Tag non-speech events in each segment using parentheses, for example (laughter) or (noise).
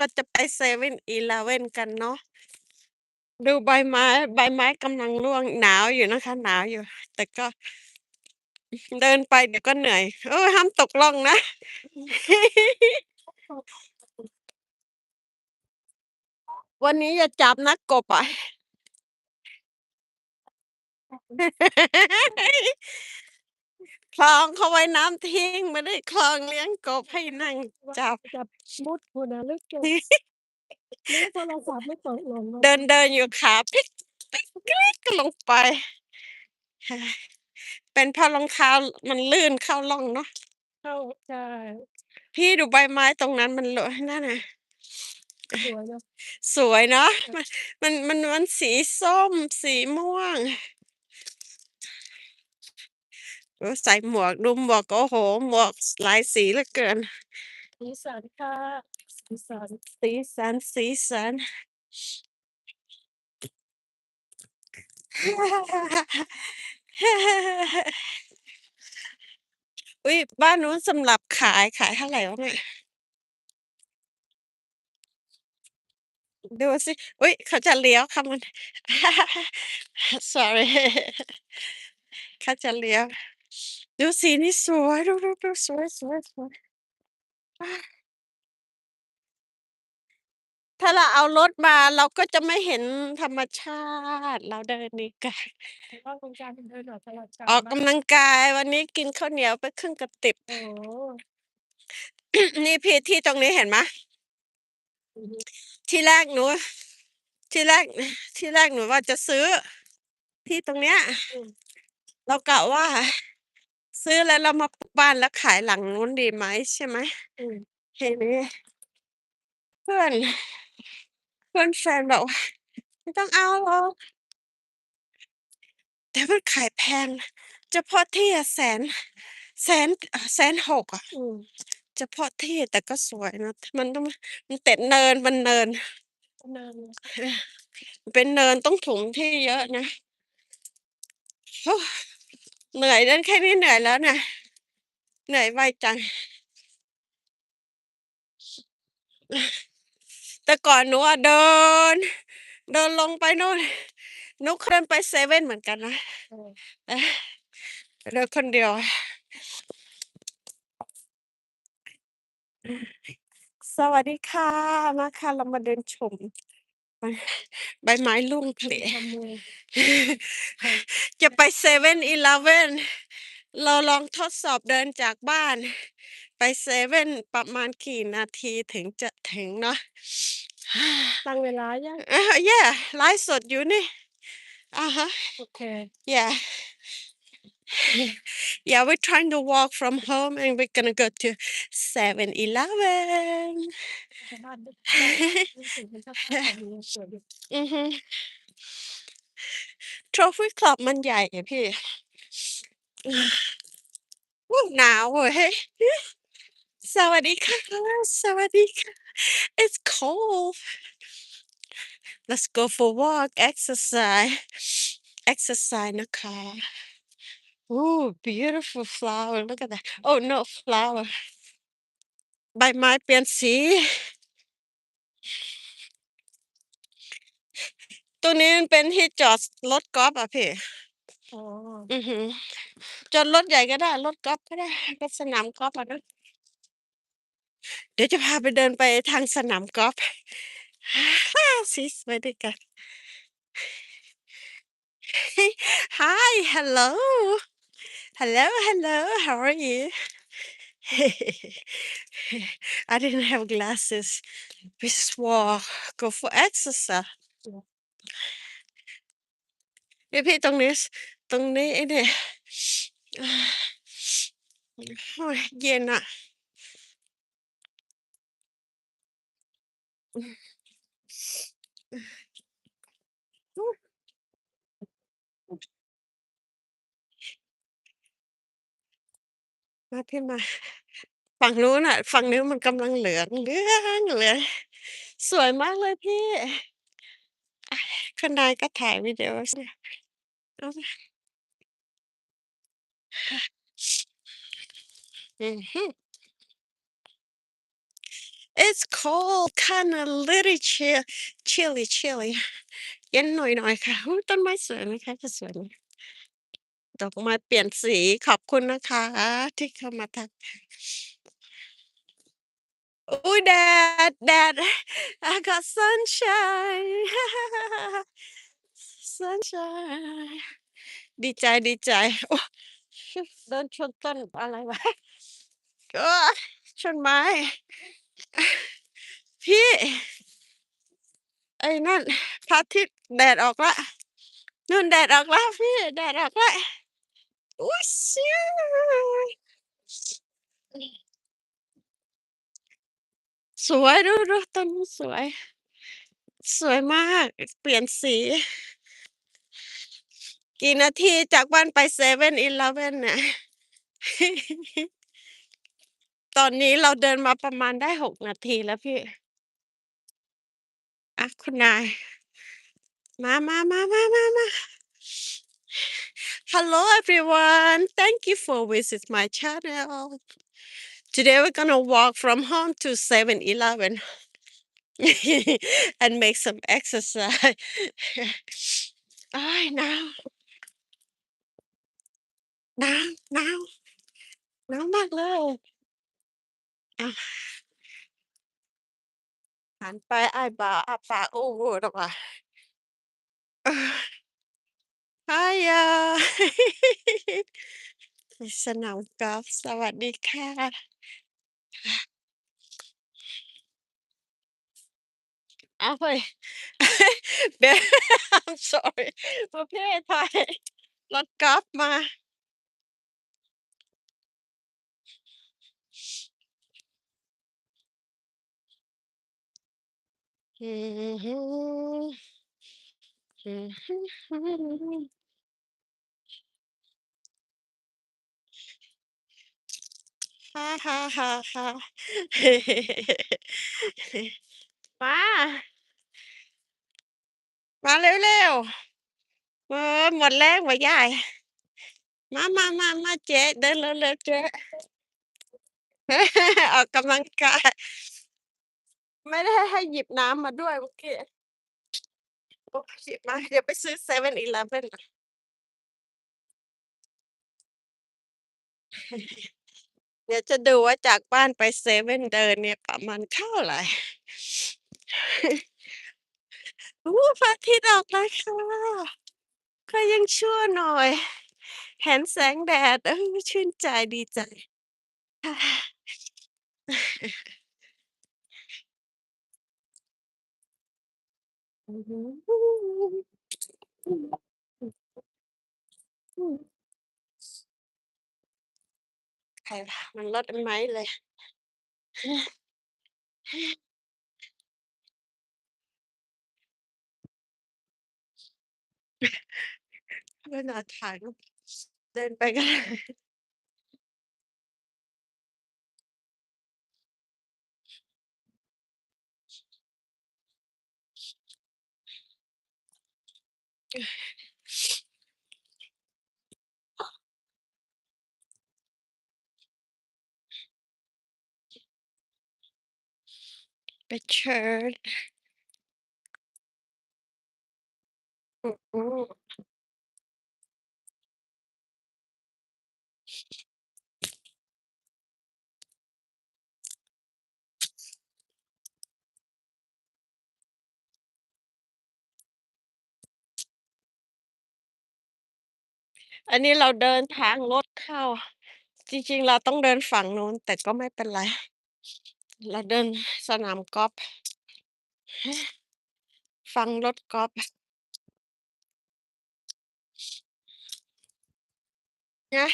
ก็จะไปเซเว่นอีเลฟเว่นกันเนาะ ดูใบไม้ ใบไม้กำลังร่วง หนาวอยู่นะคะ หนาวอยู่ แต่ก็ เดินไปเดี๋ยวก็เหนื่อย เออห้ามตกล่องนะ วันนี้อย่าจับนะกบอะ ลองเขาไว้น้ำทิ้ง ไม่ได้คลองเลี้ยงกบให้นั่งจับ จับมุดพุ่นน่ะลึกเก็บนึกโทรศัพท์ไม่ตกหล่นลงเดินเดินอยู่ขาพลิกพลิกกริ๊กลงไป เป็นเพราะรองเท้ามันลื่นเข้าร่องเนาะเข้าใช่พี่ดูใบไม้ตรงนั้นมันเลอะนั่นน่ะ สวยเนาะสวยเนาะค่ะมันมันมันมันสีส้ม สีม่วง โอ้ ใส่หมวก ดูหมวก โอ้โฮ หมวก ส หลายสีเหลือเกิน สีสันค่ะ สีสัน สีสัน สีสัน อุ๊ย บ้านนู้นสำหรับขาย ขายเท่าไรวะเนี่ย?ดูสิ อุ๊ย เขาจะเลี้ยวค่ะมัน sorry เขาจะเลี้ยว ดูสีนี้สวย ดูๆๆสวยๆๆอาถ้าเราเอารถมาเราก็จะไม่เห็นธรรมชาติ เราเดินดีกว่าแต่ว่าคุณการเดินออกกำลังกายออกบ้างกำลังกายวันนี้กินข้าวเหนียวไปครึ่งกระติบ โอ้โฮนี่พี่ที่ตรงนี้เห็นไหม?อือฮึ ที่แรกหนู ที่แรก ที่แรกหนูว่าจะซื้อ ที่ตรงเนี้ย อืม เรากะว่า ซื้อแล้วเรามาปลูกบ้านแล้วขายหลังนู้นดีไหมใช่ไหมอืมทีนี้เพื่อน เพื่อนแฟนบอกว่า"ไม่ต้องเอาหรอก"แต่มันขายแพงเฉพาะที่อะแสน แสนเอ่อ160,000อะอืมเฉพาะที่แต่ก็สวยนะมันต้องมันติดเนินมันเนิน เนินเลยเออมันเป็นเนินต้องถมที่เยอะนะ เหนื่อยเดินแค่นี้เหนื่อยแล้วนี่ยเหนื่อยไวจัง แต่ก่อนหนูอะเดิน เดินลงไปโน่นหนูเคยไปเซเว่นเหมือนกันนะเออเออเดินคนเดียวสวัสดีค่ะ มาค่ะ เรามาเดินชม ใบ ใบไม้ร่วงเผลทำมือใครจะไปเซเว่นอีเลฟเว่นเราลองทดสอบเดินจากบ้านไปเซเว่นประมาณกี่นาทีถึงจะถึงเนาะ?ตั้งเวลายัง?เออ yeah ไลฟ์สดอยู่นี่ อะฮะโอเค Yeah. Yeah, we're trying to walk from home and we're gonna go to 7-Eleven. แต่บ้านบ้านรู้สึกมันจะเข้ากับเมืองสวยอยู่อือฮึ Trophy Club มันใหญ่อะพี่โอ้หนาวเว้ยสวัสดีค่ะสวัสดีค่ะ It's cold. Let's go for walk, exercise. Exercise นะคะ Ooh, beautiful flower. Look at that. Oh, no flower. ใบไม้เปลี่ยนสีตรงนี้มันเป็นที่จอดสรถกอล์ฟอะพี่ อ๋อ อือฮึ จอดรถใหญ่ก็ได้ รถกอล์ฟก็ได้รถสนามกอล์ฟอะเนาะ เดี๋ยวจะพาไปเดินไปทางสนามกอล์ฟ สีสวยด้วยกัน Hi, hello. Hello, hello. How are you? (laughs) I didn't have glasses. We just walk, go for exercise. เหรอ? เนี่ยพี่ตรงนี้ ส ตรงนี้ไอ้นี่ โอ๊ย เย็นอะ (sighs) มาพี่มา ฝั่งนู้นน่ะ ฝั่งนู้นมันกำลังเหลือง เหลือง เหลือง สวยมากเลยพี่ คุณนายก็ถ่ายวิดีโอใช่ไหม?เอาสิค่ะอือฮึ It's cold, kinda little chill chilly chilly เย็นหน่อยๆค่ะอุ๊ยต้นไม้สวยไหมคะจะสวยไหม ดอกไม้เปลี่ยนสี ขอบคุณนะคะที่เข้ามาทักอุ๊ย แดด แดด I got sunshine sunshine ดีใจ ดีใจ โอ้ เดินชนต้นอะไรวะโอ๊ยชนไม้ พี่ ไอ้นั่นพระอาทิตย์แดดออกแล้วนู่นแดดออกแล้วพี่ แดดออกแล้ว สวย ดู ดูต้นนู้นสวย สวยมาก เปลี่ยนสี กี่นาทีจากบ้านไปเซเว่นอีเลฟเว่นเนี่ย ตอนนี้เราเดินมาประมาณได้6นาทีแล้วพี่ อะ คุณนาย มามามามามามา Hello everyone thank you for visit my channel today we're gonna walk from home to 7-Eleven and make some exercise อ้ายหนาวหนาวหนาวหนาวมากเลยอะหันไปอ้ายบ่าวอ้าปากโอ้โฮดอกว่า Hiya สนามกอล์ฟ สวัสดีค่ะ อ้าวเฮ้ย เดี๋ยว I'm sorry ประเภทไทยรถกอล์ฟมา อือ ฮึอือฮึฮ่าๆๆ ๆ มา มาเร็ว ๆ เออ หมดแรงบ่ยาย มา ๆ ๆ ๆ เจ๊เดินเร็ว ๆ เจ๊ ออกกำลังกาย ไม่ได้ให้หยิบน้ำมาด้วยเมื่อกี้ โอ้ หยิบมา เดี๋ยวไปซื้อ 7-Eleven ก่อน เดี๋ยวจะดูว่าจากบ้านไปเซเว่นเดินเนี่ยประมาณเท่าไรโอ้พระอาทิตย์ออกแล้วค่ะก็ยังชั่วหน่อย เห็นแสงแดดเออชื่นใจดีใจอือฮึใครมันรดต้นไม้เลยเดินหาทางเดินไปก็ได้ไปเชิญอือฮึอันนี้เราเดินทางรถเข้า จริง ๆ เราต้องเดินฝั่งนู้น แต่ก็ไม่เป็นไร เราเดินสนามกอล์ฟฟังรถกอล์ฟนะ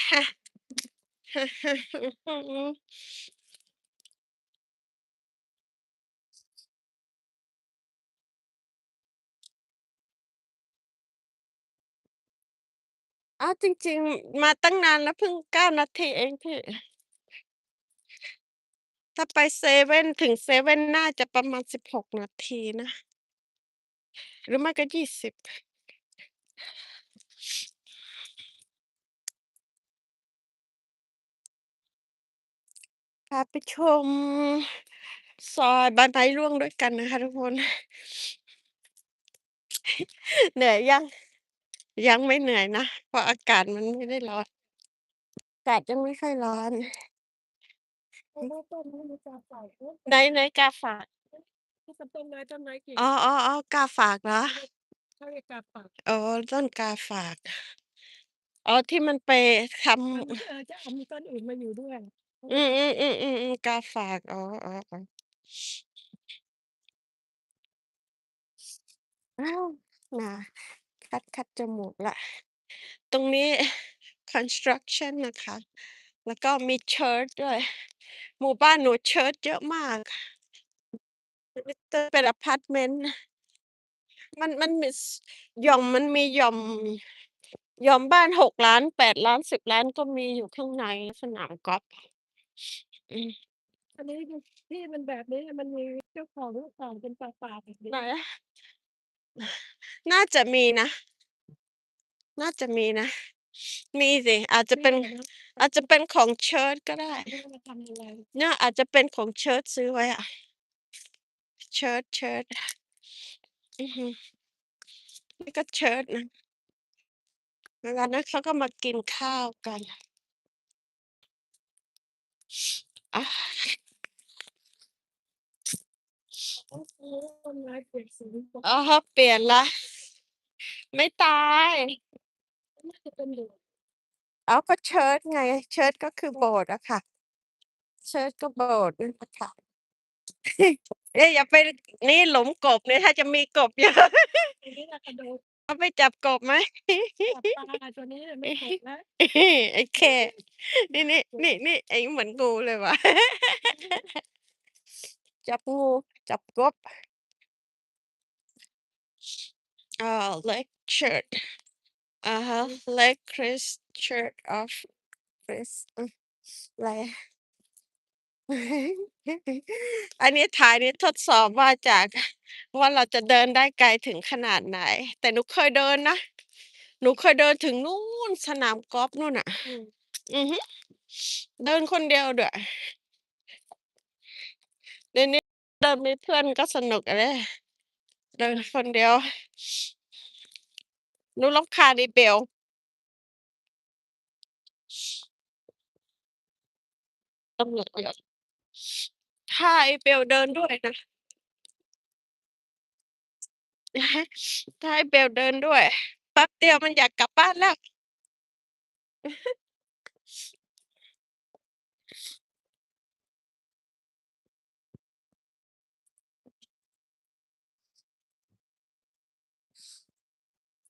อ้าวจริง ๆ มาตั้งนานแล้วเพิ่ง9นาทีเองพี่ ถ้าไปเซเว่น ถึงเซเว่นน่าจะประมาณ 16 นาทีนะ หรือไม่ก็ 20 พาไปชม ซอยใบไม้ร่วงด้วยกันนะคะทุกคน เหนื่อยยัง?ยังไม่เหนื่อยนะ เพราะอากาศมันไม่ได้ร้อน อากาศยังไม่ค่อยร้อน ไหน ไหนกาฝาก?ที่เป็นต้นไม้ต้นไม้กิ่งอ๋อๆๆกาฝากเหรอ?เขาเรียกเขาเรียกกาฝากอ๋อ ต้นกาฝาก อ๋อ ที่มันไปทมันำเออจะเอามีต้นอื่นมาอยู่ด้วยเพราะอืว่ามๆๆๆๆกาฝาก อ๋อๆๆอ้าวมาคัดคัดจมูกแล้วตรงนี้ construction นะคะ แล้วก็มีเชิร์ชด้วย หมู่บ้านหนูเชิร์ชเยอะมากจะเป็นอะพาร์ตเมนต์ มันมันมีสหย่อมมันมีหย่อมหย่อมบ้าน6,000,000 8,000,000 10,000,000ก็มีอยู่ข้างในสนามกอล์ฟอืมอันนี้คือที่มันแบบนี้มันมีเจ้าของหรือเปล่า?เป็นป่าๆแบบนี้ไหน?น่าจะมีนะ น่าจะมีนะ มีสิ อาจจะมีเป็นอะเนาะอาจจะเป็นของเชิร์ชก็ได้ไม่รู้มาทำอะไรเนี่ย อาจจะเป็นของเชิร์ชซื้อไว้อะ เชิร์ช เชิร์ช อือฮึ นี่ก็เชิร์ชนะเวลานั้นเขาก็มากินข้าวกัน อา อ๋อต้นไม้เปลี่ยนสีปกอะฮะเปลี่ยนแล้ว ไม่ตาย น่าจะเป็นโบสถ์อ้าวก็เชิร์ชไง เชิร์ชก็คือโบสถ์อะค่ะ เชิร์ชก็โบสถ์นั่นแหละค่ะ เอ๊ะอย่าไปนี่หลุมกบเนี่ยถ้าจะมีกบเยอะตัวนี้น่ะกระโดดเอาไปจับกบไหม?จับปลาตัวนี้น่ะไม่ตกแล้วไอ้แค่นี่ๆนี่ๆเองเหมือนงูเลยว่ะ จับงู จับกบอ่า Lake Church อะฮะ Lake Christ Church of Christ อืออะไรอะ อันนี้ถ่ายนี่ทดสอบว่าจาก ว่าเราจะเดินได้ไกลถึงขนาดไหน แต่หนูเคยเดินนะ หนูเคยเดินถึงนู่นสนามกอล์ฟนู่นน่ะอืมอือฮึเดินคนเดียวด้วยเดี๋ยวนี้เดินมีเพื่อนก็สนุกอะเด้เดินคนเดียว หนูรำคาญอีเบล ตำรวจเยอะถ้าไอ้เบลเดินด้วยนะ ถ้าไอ้เบลเดินด้วยแป๊บเดียวมันอยากกลับบ้านแล้ว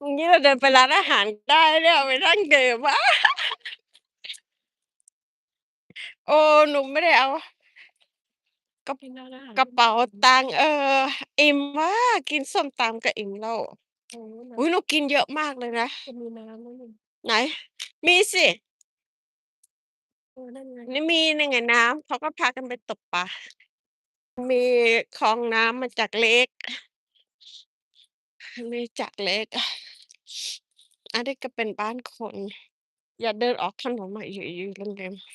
อย่างงี้เราเดินไปร้านอาหารได้เนี่ยไปนั่งดื่ม เออ หนูไม่ได้เอา กระกินร้านอาหารกระเป๋าตังค์ เออ อิ่มมาก กินส้มตำก็อิ่มแล้วโอ้โฮอุ๊ย หนูกินเยอะมากเลยนะจะมีน้ำไหมนี่?ไหน?มีสิเออนั่นไงนี่มีนี่ไงน้ำ เขาก็พากันไปตกปลา มีคลองน้ำมาจาก Lake มีจาก Lake อันนี้ก็เป็นบ้านคน อย่าเดินออกถนนมาอยู่อยู่เร็วๆ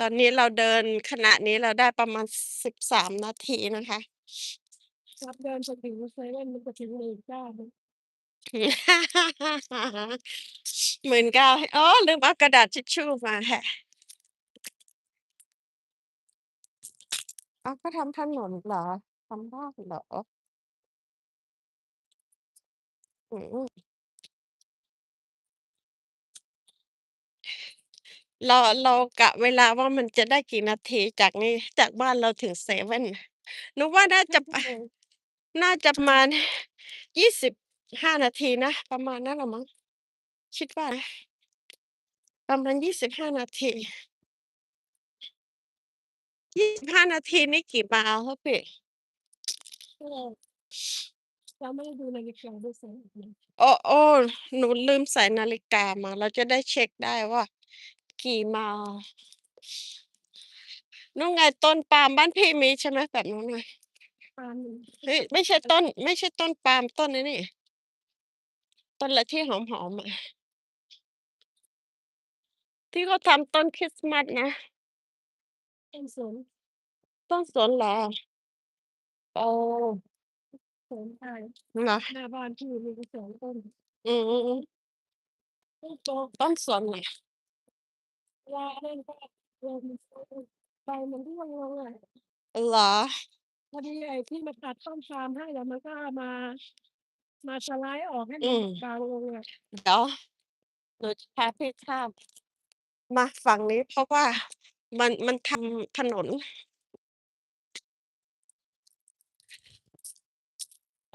ตอนนี้เราเดินขณะนี้เราได้ประมาณ13นาทีนะคะครับเดินไปถึงเซเว่นมันจะถึง19,000มั้ง19,000อ๋อลืมเอากระดาษทิชชู่มาแฮะอ้าวเขาทำถนนเหรอ?ทำบ้านเหรอ? อืม เรา เรากะเวลาว่ามันจะได้กี่นาทีจากนี้ จากบ้านเราถึงเซเว่น หนูว่าน่าจะ5ปชั่วโมงน่าจะประมาณ 25 นาทีนะ ประมาณนั้นแหละมั้ง คิดว่านะ ประมาณ 25 นาที 25 นาทีนี่กี่ไมล์คะพี่?ก็ เราไม่ได้ดูนาฬิกาด้วยซ้ำโอ้ๆหนูลืมใส่นาฬิกามา เราจะได้เช็กได้ว่า กี่ไมล์นู่นไงต้นปาล์มบ้านพี่มีใช่ไหมแบบนู้นน่ะ?ปาล์มมีเฮ้ย ไม่ใช่ต้น ไม่ใช่ต้นปาล์ม ต้นไอ้นี่ ต้นอะไรที่หอม ๆ อะ ที่เขาทำต้นคริสต์มาสนะ ต้นสน ต้นสนเหรอ?อ๋อ สวนไผ่เหรอ?หน้าบ้านพี่มีอยู่ 2 ต้น อืมต้นโต ต้นสนน่ะเวลาอันนั้นก็ลมมันพัดใบมันร่วงลงอะ เหรอ?พอดีไอ้ที่มาตัดต้นปาล์มให้อะ มันก็มา มาสไลด์ออกให้อืมันม บางลงอะ เดี๋ยว หนูจะพาพี่ข้าม มาฝั่งนี้ เพราะว่ามัน มันทำถนน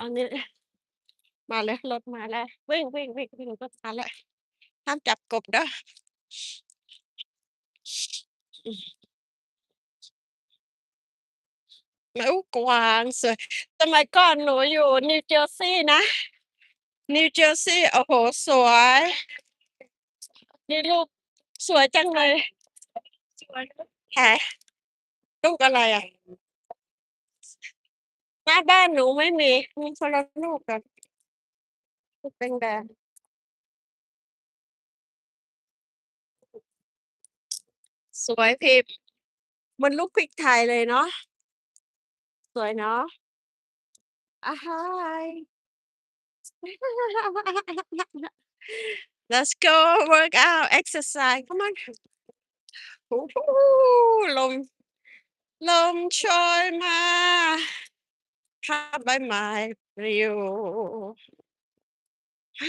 ตอนนี้มาแล้วรถมาแล้ววิ่งๆๆวิ่งรถมาแล้วห้ามจับกบเด้ออืมโอ้กวางสวยสมัยก่อนหนูอยู่นิวเจอร์ซีย์นะ นิวเจอร์ซีย์โอ้โฮสวยนี่ลูกสวยจังเลยสวยนะไหนลูกอะไรอะ? หน้าบ้านหนูไม่มี มีคนละลูกกันลูกแดงๆสวยพิมมือนลูกพริกไทยเลยเนาะสวยเนาะอะไฮ Let's go work out, exercise, come on ลมลมโชยมา พัดใบไม้ปลิวก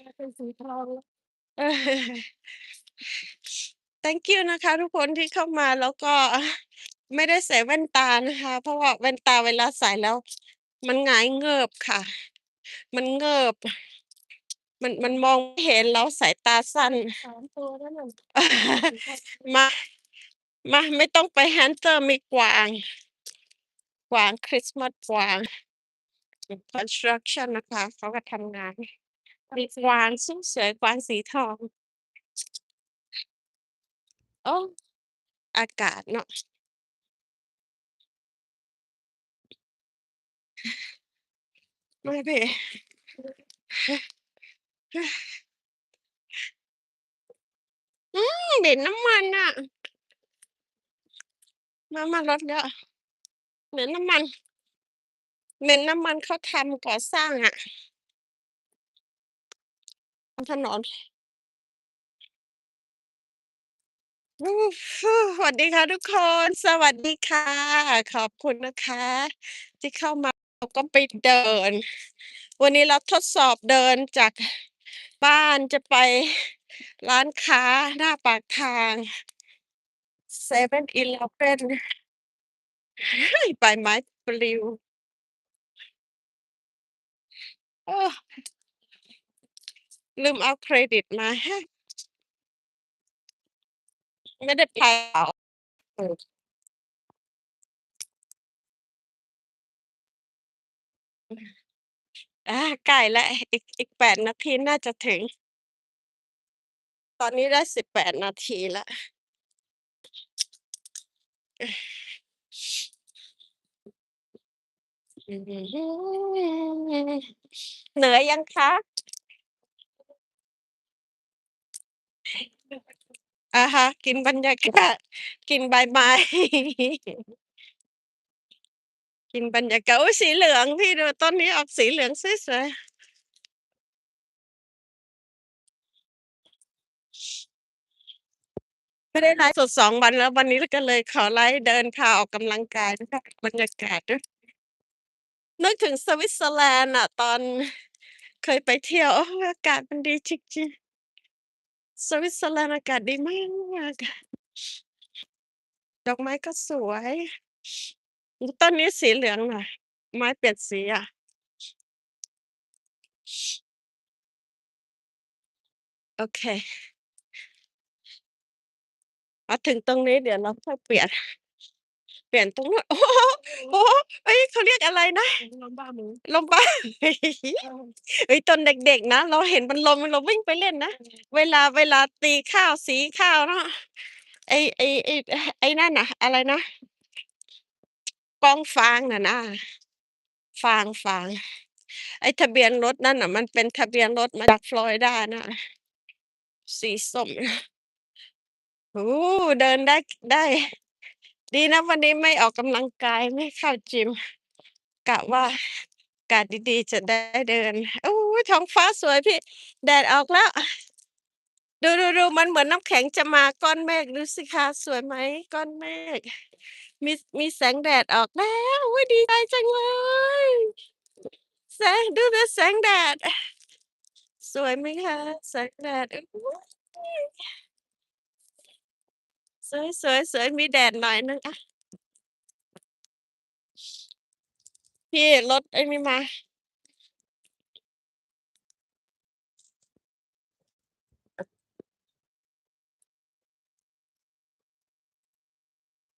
ลายเป็นสีทองเออ Thank you นะคะ ทุกคนที่เข้ามาแล้วก็ ไม่ได้ใส่แว่นตานะคะ เพราะว่าแว่นตาเวลาใส่แล้ว มันหงายเงิบค่ะ มันเงิบ มันมันมองไม่เห็นแล้วสายตาสั้น3ตัวแล้วน่ะสีทองมา มา ไม่ต้องไปแฮมสเตอร์มีกวาง กวางคริสต์มาสกวาง construction นะคะ เขาก็ทำงาน มีกวางสู้สวยกวางสีทอง โอ้ อากาศเนาะไม่พี่อืมเหม็นน้ำมันอะน้ำมันรถเยอะ เหม็นน้ำมัน เหม็นน้ำมันเขาทำก่อสร้างอะถนนสวัสดีค่ะทุกคน สวัสดีค่ะ ขอบคุณนะคะ ที่เข้ามาเราก็ไปเดิน วันนี้เราทดสอบเดินจากบ้านจะไปร้านค้าหน้าปากทาง 7-Eleven ใบไม้ปลิว เออ ลืมเอาเครดิตมาฮะ ไม่ได้กระเป๋าเอออืมอาใกล้แล้ว อีกอีก8นาทีน่าจะถึง ตอนนี้ได้18นาทีแล้ว อื้อฮือ เหนื่อยยังคะ?อะฮะ กินบรรยากาศ กินใบไม้ กินบรรยากาศอุ๊ยสีเหลืองพี่ดูต้นนี้ออกสีเหลืองสวยๆไม่ได้ไลฟ์สด2วันแล้ววันนี้ก็เลยขอไลฟ์เดินพาออกกำลังกายนะคะบรรยากาศด้วย นึกถึงสวิตเซอร์แลนด์อะตอนเคยไปเที่ยวโอ้อากาศมันดีจริงๆสวิตเซอร์แลนด์อากาศดีมาก ดอกไม้ก็สวย ต้นนี้สีเหลืองหน่อย ไม้เปลี่ยนสีอะโอเคมาถึงตรงนี้เดี๋ยวเราค่อยเปลี่ยน เปลี่ยนตรงนู้น โอ้โฮ โอ้โฮ เฮ้ย เขาเรียกอะไรนะ?ลมบ้าหมู ลม บ้าเออเฮ้ย ตอนเด็ก ๆ นะ เราเห็นมันลม เราวิ่งไปเล่นนะเออเวลา เวลาตีข้าว สีข้าวเนาะ ไอ้ ไอ้ ไอ้ ไอ้นั่นน่ะ อะไรนะ กองฟางน่ะนะ ฟาง ฟาง ไอ้ทะเบียนรถนั่นน่ะ มันเป็นทะเบียนรถมาจากฟลอริดาน่ะสีส้ม โอ้โฮ เดินได้ ได้ ดีนะวันนี้ไม่ออกกำลังกาย ไม่เข้ายิม กะว่าอากาศดี ๆ จะได้เดิน โอ้โฮท้องฟ้าสวยพี่ แดดออกแล้ว ดูๆๆมันเหมือนน้ำแข็งจะมาก้อนเมฆดูสิคะสวยไหมก้อนเมฆมีมีแสงแดดออกแล้วอุ๊ยดีใจจังเลย แสงดูนะแสงแดด สวยไหมคะ แสงแดดโอ้ โฮสวยๆๆมีแดดหน่อยนึงอะพี่รถไอ้นี่มา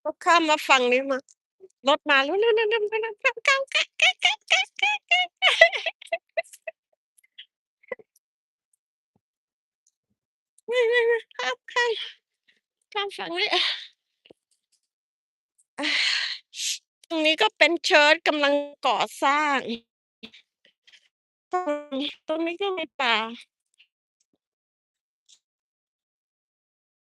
ก็ข้ามมาฝั่งนี้มา รถมาเร็วๆๆๆๆเข้าๆข้ามข้ามข้าม ฝั่งนี้ตรงนี้ก็เป็นเชิร์ตกำลังก่อสร้าง ตรงนี้ตรงนี้ก็มีป่า